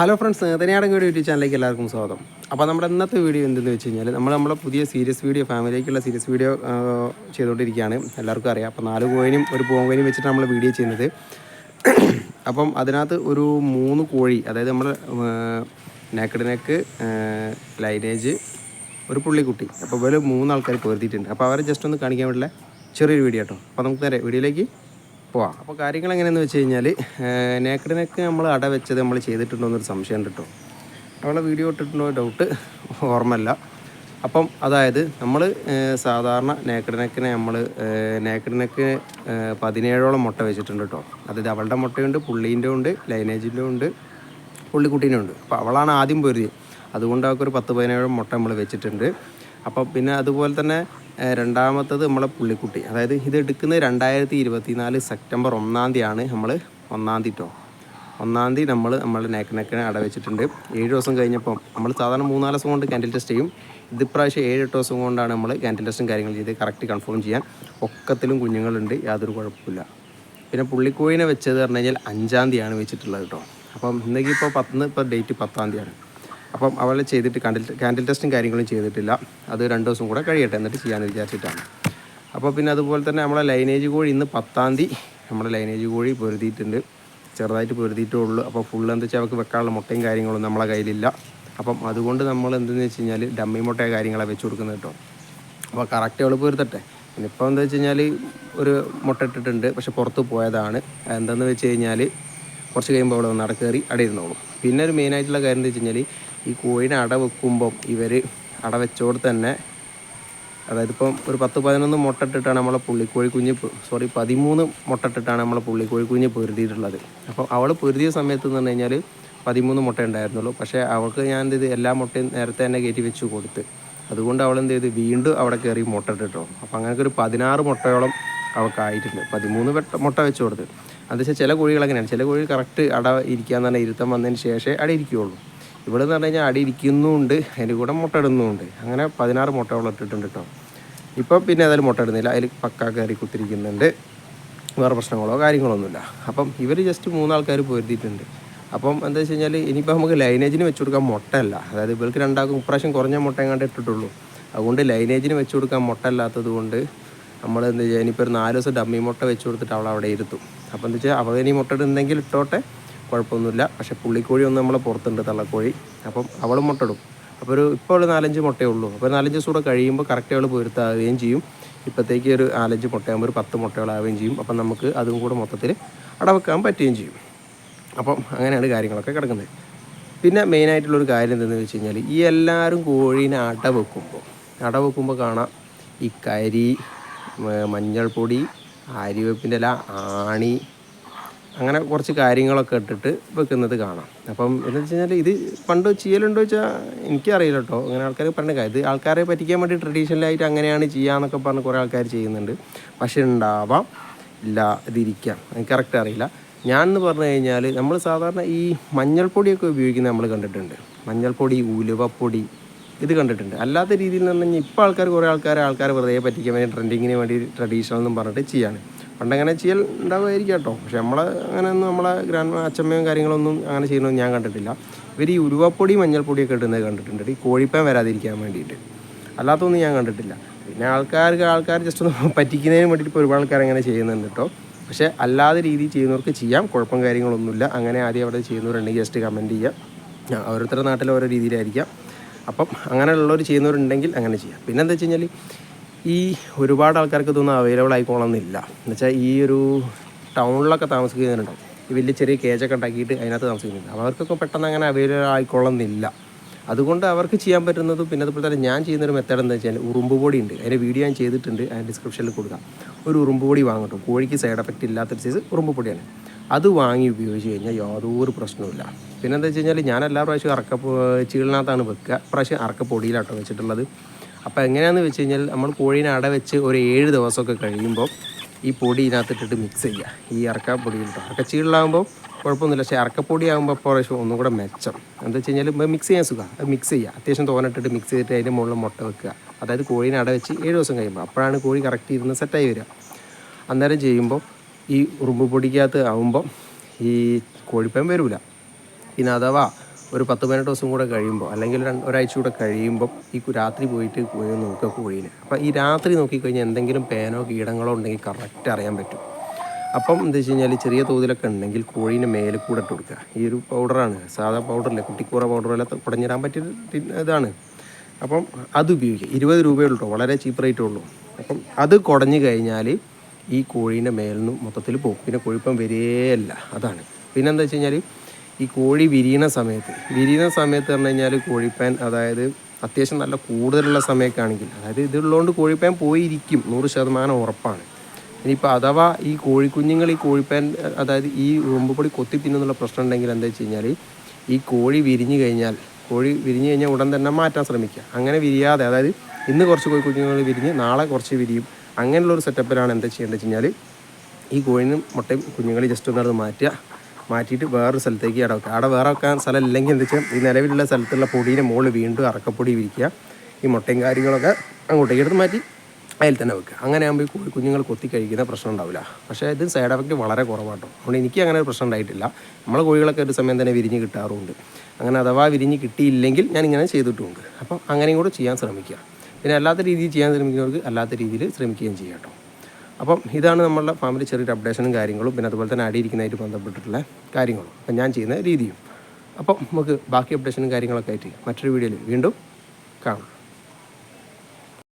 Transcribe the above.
Hello friends Thaniyadan video YouTube ചാനലിലേക്ക് എല്ലാവർക്കും സ്വാഗതം. അപ്പോൾ നമ്മുടെ ഇന്നത്തെ വീഡിയോ എന്തെന്ന് വെച്ച് കഴിഞ്ഞാൽ നമ്മൾ നമ്മുടെ പുതിയ സീരിയസ് വീഡിയോ ഫാമിലിക്കുള്ള സീരിയസ് വീഡിയോ ചെയ്തുകൊണ്ടിരിക്കുകയാണ് എല്ലാവർക്കും അറിയാം. അപ്പോൾ നാല് കോയിനും ഒരു പോങ്കോയിനും വെച്ചിട്ട് നമ്മൾ വീഡിയോ ചെയ്യുന്നത്. അപ്പം അതിനകത്ത് ഒരു മൂന്ന് കോഴി അതായത് നമ്മൾ നെക്കഡ് നെക്ക് ലൈനേജ് ഒരു പുള്ളിക്കുട്ടി. അപ്പോൾ ഇവർ മൂന്നാൾക്കാർ പൊരുത്തിയിട്ടുണ്ട്. അപ്പോൾ അവരെ ജസ്റ്റ് ഒന്ന് കാണിക്കാൻ വേണ്ടിയുള്ള ചെറിയൊരു വീഡിയോ കേട്ടോ അപ്പോൾ നമുക്ക് നേരെ വീഡിയോയിലേക്ക് പോവാം. അപ്പോൾ കാര്യങ്ങൾ എങ്ങനെയാണെന്ന് വെച്ച് കഴിഞ്ഞാൽ നെക്ക് നമ്മൾ അട വെച്ചത് നമ്മൾ ചെയ്തിട്ടുണ്ടോ എന്നൊരു സംശയം ഉണ്ട് കേട്ടോ അവളെ വീഡിയോ ഇട്ടിട്ടുണ്ടോ ഡൗട്ട് ഓർമ്മല്ല അപ്പം അതായത് നമ്മൾ സാധാരണ നേക്കഡ് നെക്കിനെ നമ്മൾ നേക്കഡ് നെക്ക് പതിനേഴോളം മുട്ട വെച്ചിട്ടുണ്ട് കേട്ടോ അതായത് അവളുടെ മുട്ടയുണ്ട് പുള്ളീന്റെ ഉണ്ട് ലൈനേജിന്റെ ഉണ്ട് പുള്ളിക്കുട്ടീന്റെ ഉണ്ട്. അപ്പോൾ അവളാണ് ആദ്യം പൊരുതി അതുകൊണ്ട് അവർക്ക് ഒരു പത്ത് പതിനേഴോളം മുട്ട നമ്മൾ വെച്ചിട്ടുണ്ട്. അപ്പം പിന്നെ അതുപോലെ തന്നെ രണ്ടാമത്തത് നമ്മളെ പുള്ളിക്കുട്ടി. അതായത് ഇത് എടുക്കുന്നത് രണ്ടായിരത്തി ഇരുപത്തി നാല് സെപ്റ്റംബർ ഒന്നാം തീയതിയാണ് നമ്മൾ ഒന്നാം തീയതി കേട്ടോ ഒന്നാം തീയതി നമ്മൾ നമ്മൾ നെക്ക് നെക്കിനെ അട വെച്ചിട്ടുണ്ട് ഏഴ് ദിവസം കഴിഞ്ഞപ്പം നമ്മൾ സാധാരണ മൂന്നാൽ ദിവസം കൊണ്ട് ക്യാൻഡിൽ ടെസ്റ്റ് ചെയ്യും. ഇത് പ്രാവശ്യം ഏഴ് എട്ട് ദിവസം കൊണ്ടാണ് നമ്മൾ ക്യാൻഡിൽ ടെസ്റ്റും കാര്യങ്ങൾ ചെയ്ത് കറക്റ്റ് കൺഫേം ചെയ്യാൻ. ഒക്കത്തിലും കുഞ്ഞുങ്ങളുണ്ട് യാതൊരു കുഴപ്പമില്ല പിന്നെ പുള്ളിക്കോയിനെ വെച്ചത് പറഞ്ഞു കഴിഞ്ഞാൽ അഞ്ചാം തീയതിയാണ് വെച്ചിട്ടുള്ളത് കേട്ടോ അപ്പം ഇന്നേക്ക് ഇപ്പോൾ പത്തിന് ഇപ്പോൾ ഡേറ്റ് പത്താം തീയതിയാണ്. അപ്പം അവളെ ചെയ്തിട്ട് കാൻഡിൽ കാൻഡിൽ ടെസ്റ്റും കാര്യങ്ങളും ചെയ്തിട്ടില്ല. അത് രണ്ട് ദിവസം കൂടെ കഴിയട്ടെ എന്നിട്ട് ചെയ്യാമെന്ന് വിചാരിച്ചിട്ടാണ്. അപ്പോൾ പിന്നെ അതുപോലെ തന്നെ നമ്മളെ ലൈനേജ് കോഴി ഇന്ന് പത്താം തീയതി നമ്മുടെ ലൈനേജ് കോഴി പൊരുതിയിട്ടുണ്ട്. ചെറുതായിട്ട് പൊരുതിയിട്ടേ ഉള്ളൂ. അപ്പോൾ ഫുള്ള് എന്താ വെച്ചാൽ അവർക്ക് വെക്കാനുള്ള മുട്ടയും കാര്യങ്ങളും നമ്മളെ കയ്യിലില്ല. അപ്പം അതുകൊണ്ട് നമ്മൾ എന്തെന്ന് വെച്ച് കഴിഞ്ഞാൽ ഡമ്മി മുട്ടയോ കാര്യങ്ങളാണ് വെച്ച് കൊടുക്കുന്നത് കേട്ടോ. അപ്പോൾ കറക്റ്റ് അവൾ പൊരുത്തട്ടെ ഇനിയിപ്പോൾ എന്താ വെച്ച് കഴിഞ്ഞാൽ ഒരു മുട്ട ഇട്ടിട്ടുണ്ട്. പക്ഷെ പുറത്ത് പോയതാണ്. എന്താണെന്ന് വെച്ച് കഴിഞ്ഞാൽ കുറച്ച് കഴിയുമ്പോൾ അവിടെ നടക്കേറി അടയിരുന്നോളൂ. പിന്നെ ഒരു മെയിനായിട്ടുള്ള കാര്യം എന്താ വെച്ച് കഴിഞ്ഞാൽ ഈ കോഴിനെ അട വെക്കുമ്പം ഇവർ അട വെച്ചോട് തന്നെ അതായത് ഇപ്പം ഒരു പത്ത് പതിനൊന്ന് മുട്ട ഇട്ടിട്ടാണ് നമ്മളെ പുള്ളിക്കോഴി കുഞ്ഞ് സോറി പതിമൂന്ന് മുട്ട ഇട്ടിട്ടാണ് നമ്മളെ പുള്ളിക്കോഴി കുഞ്ഞ് പൊരുതിയിട്ടുള്ളത്. അപ്പോൾ അവൾ പൊരുതിയ സമയത്ത് എന്ന് പറഞ്ഞു കഴിഞ്ഞാൽ പതിമൂന്ന് മുട്ട ഉണ്ടായിരുന്നുള്ളൂ. പക്ഷേ അവൾക്ക് ഞാൻ എന്ത് ചെയ്ത് എല്ലാ മുട്ടയും നേരത്തെ തന്നെ കയറ്റി വെച്ച് കൊടുത്ത്. അതുകൊണ്ട് അവൾ എന്ത് ചെയ്ത് വീണ്ടും അവിടെ കയറി മുട്ട ഇട്ടിട്ടോ അപ്പോൾ അങ്ങനെയൊക്കെ ഒരു പതിനാറ് മുട്ടയോളം അവൾക്ക് ആയിട്ടുണ്ട് പതിമൂന്ന് വെട്ട മുട്ട വെച്ച് കൊടുത്ത്. അതെന്ന് വെച്ചാൽ ചില കോഴികൾ അങ്ങനെയാണ് ചില കോഴി കറക്റ്റ് അട ഇരിക്കാന്ന് പറഞ്ഞാൽ ഇരുത്തം വന്നതിന് ശേഷമേ അട ഇരിക്കുകയുള്ളൂ ഇവിടെ എന്ന് പറഞ്ഞു കഴിഞ്ഞാൽ അടി ഇരിക്കുന്നുമുണ്ട് അതിന്റെ കൂടെ മുട്ട ഇടുന്നുമുണ്ട് അങ്ങനെ പതിനാറ് മുട്ടയോളം ഇട്ടിട്ടുണ്ട് കേട്ടോ ഇപ്പം പിന്നെ ഏതായാലും മുട്ട ഇടുന്നില്ല അതിൽ പക്ക കയറി കുത്തിരിക്കുന്നുണ്ട്. വേറെ പ്രശ്നങ്ങളോ കാര്യങ്ങളൊന്നുമില്ല അപ്പം ഇവർ ജസ്റ്റ് മൂന്നാൾക്കാർ പൊരുത്തിയിട്ടുണ്ട് അപ്പം എന്താ വെച്ച് കഴിഞ്ഞാൽ ഇനിയിപ്പോൾ നമുക്ക് ലൈനേജിന് വെച്ച് കൊടുക്കാൻ മുട്ടയല്ല. അതായത് ഇവർക്ക് രണ്ടാൾക്കും ഇപ്രാവശ്യം കുറഞ്ഞ മുട്ട എങ്ങാണ്ട് ഇട്ടിട്ടുള്ളൂ. അതുകൊണ്ട് ലൈനേജിന് വെച്ച് കൊടുക്കാൻ മുട്ട അല്ലാത്തത് കൊണ്ട് നമ്മൾ എന്താ ചെയ്യുക ഇനിയിപ്പോൾ ഒരു നാല് ദിവസം ഡമ്മി മുട്ട വെച്ച് കൊടുത്തിട്ട് അവൾ അവിടെ ഇരുത്തും. അപ്പോൾ എന്താ വെച്ചാൽ അവൾ ഇനി മുട്ട ഇടുന്നെങ്കിൽ ഇട്ടോട്ടെ. കുഴപ്പമൊന്നുമില്ല. പക്ഷെ പുള്ളിക്കോഴി ഒന്ന് നമ്മളെ പുറത്തുണ്ട് തള്ളക്കോഴി. അപ്പം അവൾ മുട്ടടും അപ്പോൾ ഒരു ഇപ്പോൾ ഒരു നാലഞ്ച് മുട്ടയേ ഉള്ളൂ. അപ്പോൾ നാലഞ്ച് ദിവസം കൂടെ കഴിയുമ്പോൾ കറക്റ്റ് അവൾ പൊരുത്താവുകയും ചെയ്യും. ഇപ്പോഴത്തേക്ക് ഒരു നാലഞ്ച് മുട്ടയാകുമ്പോൾ ഒരു പത്ത് മുട്ടകളാവുകയും ചെയ്യും. അപ്പം നമുക്ക് അതും കൂടെ മൊത്തത്തിൽ അടവെക്കാൻ പറ്റുകയും ചെയ്യും. അപ്പം അങ്ങനെയാണ് കാര്യങ്ങളൊക്കെ കിടക്കുന്നത്. പിന്നെ മെയിനായിട്ടുള്ളൊരു കാര്യം എന്തെന്ന് വെച്ച് കഴിഞ്ഞാൽ ഈ എല്ലാവരും കോഴീനെ അട വെക്കുമ്പോൾ അട വെക്കുമ്പോൾ കാണാം ഈ കരി മഞ്ഞൾപ്പൊടി ആര്യവേപ്പിന്റെ ഇല ആണി അങ്ങനെ കുറച്ച് കാര്യങ്ങളൊക്കെ ഇട്ടിട്ട് വെക്കുന്നത് കാണാം. അപ്പം എന്താ വെച്ച് കഴിഞ്ഞാൽ ഇത് പണ്ട് ചെയ്യലുണ്ടോ വെച്ചാൽ എനിക്കറിയില്ല കേട്ടോ അങ്ങനെ ആൾക്കാർ പറഞ്ഞ ഇത് ആൾക്കാരെ പറ്റിക്കാൻ വേണ്ടി ട്രഡീഷണലായിട്ട് അങ്ങനെയാണ് ചെയ്യാന്നൊക്കെ പറഞ്ഞ് കുറേ ആൾക്കാർ ചെയ്യുന്നുണ്ട്. പക്ഷേ ഉണ്ടാവാം ഇല്ല ഇതിരിക്കാം എനിക്ക് കറക്റ്റ് അറിയില്ല. ഞാൻ എന്ന് പറഞ്ഞു കഴിഞ്ഞാൽ നമ്മൾ സാധാരണ ഈ മഞ്ഞൾപ്പൊടിയൊക്കെ ഉപയോഗിക്കുന്നത് നമ്മൾ കണ്ടിട്ടുണ്ട്. മഞ്ഞൾപ്പൊടി ഉലുവപ്പൊടി ഇത് കണ്ടിട്ടുണ്ട്. അല്ലാത്ത രീതിയിൽ നിന്ന് പറഞ്ഞാൽ ഇപ്പോൾ ആൾക്കാർ കുറേ ആൾക്കാർ ആൾക്കാർ വെറുതെ പറ്റിക്കാൻ വേണ്ടി ട്രെൻഡിങ്ങിന് വേണ്ടി ട്രഡീഷണൽ എന്നും പറഞ്ഞിട്ട് ചെയ്യാണ്. പണ്ടങ്ങനെ ചെയ്യൽ ഉണ്ടാവുമായിരിക്കും കേട്ടോ. പക്ഷെ നമ്മളെ അങ്ങനെയൊന്നും നമ്മളെ ഗ്രാൻഡ് അച്ഛമ്മയും കാര്യങ്ങളൊന്നും അങ്ങനെ ചെയ്യണമെന്ന് ഞാൻ കണ്ടിട്ടില്ല. ഇവർ ഈ ഉരുവപ്പൊടി മഞ്ഞൾപ്പൊടിയൊക്കെ ഇടുന്നത് കണ്ടിട്ടുണ്ട് ഈ കോഴിപ്പാൻ വരാതിരിക്കാൻ വേണ്ടിയിട്ട്. അല്ലാത്തൊന്നും ഞാൻ കണ്ടിട്ടില്ല. പിന്നെ ആൾക്കാർക്ക് ആൾക്കാർ ജസ്റ്റ് ഒന്ന് പറ്റിക്കുന്നതിന് വേണ്ടിയിട്ട് ഇപ്പോൾ ഒരുപാട് ആൾക്കാർ അങ്ങനെ ചെയ്യുന്നുണ്ട് കേട്ടോ. പക്ഷേ അല്ലാതെ രീതി ചെയ്യുന്നവർക്ക് ചെയ്യാം. കുഴപ്പം കാര്യങ്ങളൊന്നുമില്ല. അങ്ങനെ ആദ്യം അവിടെ ചെയ്യുന്നവരുണ്ടെങ്കിൽ ജസ്റ്റ് കമന്റ് ചെയ്യാം. ഓരോരുത്തരുടെ നാട്ടിൽ ഓരോ രീതിയിലായിരിക്കാം. അപ്പം അങ്ങനെയുള്ളവർ ചെയ്യുന്നവരുണ്ടെങ്കിൽ അങ്ങനെ ചെയ്യാം. പിന്നെ എന്താ വെച്ച് കഴിഞ്ഞാൽ ഈ ഒരുപാട് ആൾക്കാർക്ക് ഇതൊന്നും അവൈലബിൾ ആയിക്കോളണമെന്നില്ല. എന്നുവെച്ചാൽ ഈ ഒരു ടൗണിലൊക്കെ താമസിക്കുന്നവരുണ്ടാവും ഈ വലിയ ചെറിയ കേജൊക്കെ ഉണ്ടാക്കിയിട്ട് അതിനകത്ത് താമസിക്കുന്നുണ്ട്. അവർക്കൊക്കെ പെട്ടെന്ന് അങ്ങനെ അവൈലബിൾ ആയിക്കൊള്ളുന്നില്ല അതുകൊണ്ട് അവർക്ക് ചെയ്യാൻ പറ്റുന്നത് പിന്നെ അതുപോലെ തന്നെ ഞാൻ ചെയ്യുന്നൊരു മെത്തേഡ് എന്താ വെച്ചാൽ ഉറുമ്പ് പൊടി ഉണ്ട്. അതിന്റെ വീഡിയോ ഞാൻ ചെയ്തിട്ടുണ്ട്. അതിന്റെ ഡിസ്ക്രിപ്ഷനിൽ കൊടുക്കാം. ഒരു ഉറുമ്പ് പൊടി വാങ്ങട്ടും കോഴിക്ക് സൈഡ് എഫക്റ്റ് ഇല്ലാത്തൊരു സൈസ് ഉറുമ്പ് പൊടിയാണ്. അത് വാങ്ങി ഉപയോഗിച്ച് കഴിഞ്ഞാൽ യാതൊരു പ്രശ്നവുമില്ല പിന്നെന്താ വെച്ച് കഴിഞ്ഞാൽ ഞാൻ എല്ലാ പ്രാവശ്യവും അറക്ക ചീളിനകത്താണ് വെക്കുക. പ്രാവശ്യം അറക്ക പൊടിയിലാട്ടോ വെച്ചിട്ടുള്ളത്. അപ്പോൾ എങ്ങനെയാണെന്ന് വെച്ച് കഴിഞ്ഞാൽ നമ്മൾ കോഴീനെ അട വെച്ച് ഒരു ഏഴ് ദിവസമൊക്കെ കഴിയുമ്പോൾ ഈ പൊടി ഇതിനകത്തിട്ടിട്ട് മിക്സ് ചെയ്യുക. ഈ ഇറക്കപ്പൊടി അറക്കച്ചീളിലാകുമ്പോൾ കുഴപ്പമൊന്നുമില്ല. പക്ഷേ ഇറക്കപ്പൊടി ആകുമ്പോൾ പ്രാവശ്യം ഒന്നും കൂടെ മെച്ചം. എന്താ വെച്ച് കഴിഞ്ഞാൽ മിക്സ് ചെയ്യാൻ സുഖമാണ് അത് മിക്സ് ചെയ്യുക. അത്യാവശ്യം തോന്നിട്ടിട്ട് മിക്സ് ചെയ്തിട്ട് അതിന്റെ മുകളിൽ മുട്ട വെക്കുക. അതായത് കോഴീനെ അട വെച്ച് ഏഴ് ദിവസം കഴിയുമ്പോൾ അപ്പോഴാണ് കോഴി കറക്റ്റ് ഇരുന്ന് സെറ്റായി വരിക. അന്നേരം ചെയ്യുമ്പോൾ ഈ ഉറുമ്പ് പൊടിക്കകത്ത് ആകുമ്പോൾ ഈ കോഴിപ്പൻ വരില്ല പിന്നെ അഥവാ ഒരു പത്ത് പതിനെട്ട് ദിവസം കൂടെ കഴിയുമ്പോൾ അല്ലെങ്കിൽ ഒരാഴ്ച കൂടെ കഴിയുമ്പോൾ ഈ രാത്രി പോയിട്ട് പോയി നോക്കുക കോഴീനെ അപ്പോൾ ഈ രാത്രി നോക്കിക്കഴിഞ്ഞാൽ എന്തെങ്കിലും പേനോ കീടങ്ങളോ ഉണ്ടെങ്കിൽ കറക്റ്റ് അറിയാൻ പറ്റും. അപ്പം എന്താ വെച്ച് കഴിഞ്ഞാൽ ചെറിയ തോതിലൊക്കെ ഉണ്ടെങ്കിൽ കോഴീനെ മേലെ കൂടെ ഇട്ട് കൊടുക്കുക. ഈ ഒരു പൗഡറാണ് സാധാ പൗഡറല്ല കുട്ടിക്കൂറ പൗഡർ പോലെ കുടഞ്ഞിടാൻ പറ്റിയ ഇതാണ്. അപ്പം അത് ഉപയോഗിക്കുക. ഇരുപത് രൂപയേ ഉള്ളൂ. വളരെ ചീപ്പ് റേറ്റേ ഉള്ളൂ. അപ്പം അത് കുടഞ്ഞു കഴിഞ്ഞാൽ ഈ കോഴീന്റെ മേലിൽ നിന്ന് മൊത്തത്തിൽ പോകും പിന്നെ കൊഴുപ്പം വരികയല്ല അതാണ്. പിന്നെന്താ വെച്ച് കഴിഞ്ഞാൽ ഈ കോഴി വിരിയണ സമയത്ത് വിരിയണ സമയത്ത് പറഞ്ഞു കഴിഞ്ഞാൽ കോഴിപ്പാൻ അതായത് അത്യാവശ്യം നല്ല കൂടുതലുള്ള സമയമൊക്കെ അതായത് ഇതുള്ളതുകൊണ്ട് കോഴിപ്പാൻ പോയിരിക്കും നൂറ് ശതമാനം ഉറപ്പാണ്. ഇനിയിപ്പോൾ അഥവാ ഈ കോഴിക്കുഞ്ഞുങ്ങൾ ഈ കോഴിപ്പാൻ അതായത് ഈ ഉറുമ്പുപൊടി കൊത്തി തിന്നുന്നുള്ള പ്രശ്നം ഉണ്ടെങ്കിൽ എന്താ വെച്ച് കഴിഞ്ഞാൽ ഈ കോഴി വിരിഞ്ഞു കഴിഞ്ഞാൽ കോഴി വിരിഞ്ഞു കഴിഞ്ഞാൽ ഉടൻ തന്നെ മാറ്റാൻ ശ്രമിക്കുക. അങ്ങനെ വിരിയാതെ അതായത് ഇന്ന് കുറച്ച് കോഴിക്കുഞ്ഞുങ്ങൾ വിരിഞ്ഞ് നാളെ കുറച്ച് വിരിയും അങ്ങനെയുള്ളൊരു സെറ്റപ്പിലാണ് എന്താ ചെയ്യേണ്ടത് വെച്ച് കഴിഞ്ഞാൽ ഈ കോഴിനും മുട്ടയും കുഞ്ഞുങ്ങളെ ജസ്റ്റ് ഒന്നത് മാറ്റുക. മാറ്റിയിട്ട് വേറൊരു സ്ഥലത്തേക്ക് അവിടെ വെക്കുക. അവിടെ വേറെ വെക്കാൻ സ്ഥലം ഇല്ലെങ്കിൽ എന്താ വെച്ചാൽ ഈ നിലവിലുള്ള സ്ഥലത്തുള്ള പൊടീന്റെ മുകളിൽ വീണ്ടും അറക്കപ്പൊടി വിരിക്കുക. ഈ മുട്ടയും കാര്യങ്ങളൊക്കെ അങ്ങോട്ടേക്ക് എടുത്ത് മാറ്റി അതിൽ തന്നെ വെക്കുക. അങ്ങനെ ആകുമ്പോൾ ഈ കോഴി കുഞ്ഞുങ്ങൾ കൊത്തി കഴിക്കുന്ന പ്രശ്നം ഉണ്ടാവില്ല. പക്ഷേ ഇത് സൈഡ് എഫക്റ്റ് വളരെ കുറവാട്ടോ. അതുകൊണ്ട് എനിക്ക് അങ്ങനെ ഒരു പ്രശ്നം ഉണ്ടായിട്ടില്ല. നമ്മളെ കോഴികളൊക്കെ ഒരു സമയം തന്നെ വിരിഞ്ഞ് കിട്ടാറുമുണ്ട് അങ്ങനെ അഥവാ വിരിഞ്ഞ് കിട്ടിയില്ലെങ്കിൽ ഞാൻ ഇങ്ങനെ ചെയ്തിട്ടുമുണ്ട്. അപ്പം അങ്ങനെയും കൂടെ ചെയ്യാൻ ശ്രമിക്കുക. പിന്നെ അല്ലാത്ത രീതിയിൽ ചെയ്യാൻ ശ്രമിക്കുന്നവർക്ക് അല്ലാത്ത രീതിയിൽ ശ്രമിക്കുകയും ചെയ്യാം കേട്ടോ. അപ്പം ഇതാണ് നമ്മളുടെ ഫാമിലി ചെറിയൊരു അപ്ഡേഷനും കാര്യങ്ങളും പിന്നെ അതുപോലെ തന്നെ അടിയിരിക്കുന്നതായിട്ട് ബന്ധപ്പെട്ടിട്ടുള്ള കാര്യങ്ങളും. അപ്പം ഞാൻ ചെയ്യുന്ന രീതിയും. അപ്പം നമുക്ക് ബാക്കി അപ്ഡേഷനും കാര്യങ്ങളൊക്കെ ആയിട്ട് മറ്റൊരു വീഡിയോയിൽ വീണ്ടും കാണാം.